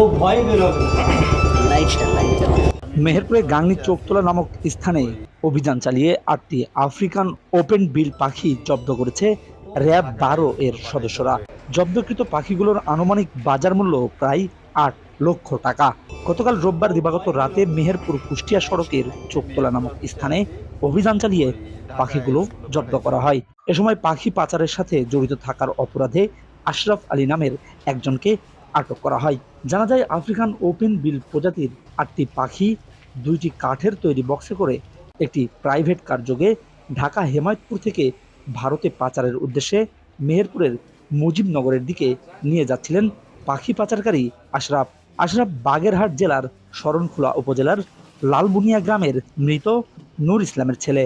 ও ভয় বেরোবে। লাইটটা লাইটটা মেহেরপুরে গাংনি চোখতলা নামক স্থানে অভিযান চালিয়ে আটটি আফ্রিকান ওপেন বিল পাখি জব্দ করেছে র্যাব বারো এর সদস্যরা। জব্দকৃত পাখিগুলোর আনুমানিক বাজার মূল্য প্রায় আট লক্ষ টাকা। গতকাল রোববার দিবাগত রাতে মেহেরপুর কুষ্টিয়া সড়কের চোখতলা নামক স্থানে অভিযান চালিয়ে পাখিগুলো জব্দ করা হয়। এ সময় পাখি পাচারের সাথে জড়িত থাকার অপরাধে আশরাফ আলী নামের একজনকে আটক করা হয়। জানা যায়, আফ্রিকান ওপেন বিল প্রজাতির আটটি পাখি দুইটি কাঠের তৈরি বক্সে করে একটি প্রাইভেট কার যোগে ঢাকা হেমায়তপুর থেকে ভারতে পাচারের উদ্দেশ্যে মেহেরপুরের মুজিবনগরের দিকে নিয়ে যাচ্ছিলেন পাখি পাচারকারী আশরাফ। আশরাফ বাগেরহাট জেলার শরণখোলা উপজেলার লালবুনিয়া গ্রামের মৃত নূর ইসলামের ছেলে।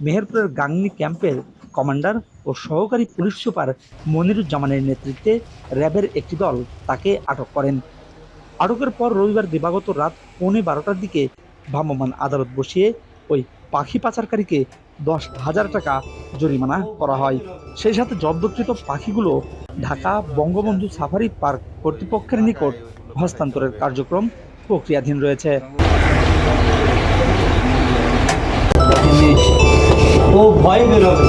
মেহেরপুরের গাংনি ক্যাম্পের কমান্ডার ও সহকারী পুলিশ সুপার মনিরুজ্জামানের নেতৃত্বে র্যাবের একটি দল তাকে আটক করেন। আটকের পর রবিবার দিবাগত রাত পৌনে বারোটার দিকে ভ্রাম্যমাণ আদালত বসিয়ে ওই পাখি পাচারকারীকে দশ হাজার টাকা জরিমানা করা হয়। সেই সাথে জব্দকৃত পাখিগুলো ঢাকা বঙ্গবন্ধু সাফারি পার্ক কর্তৃপক্ষের নিকট হস্তান্তরের কার্যক্রম প্রক্রিয়াধীন রয়েছে। ও ভয় বেরোবে।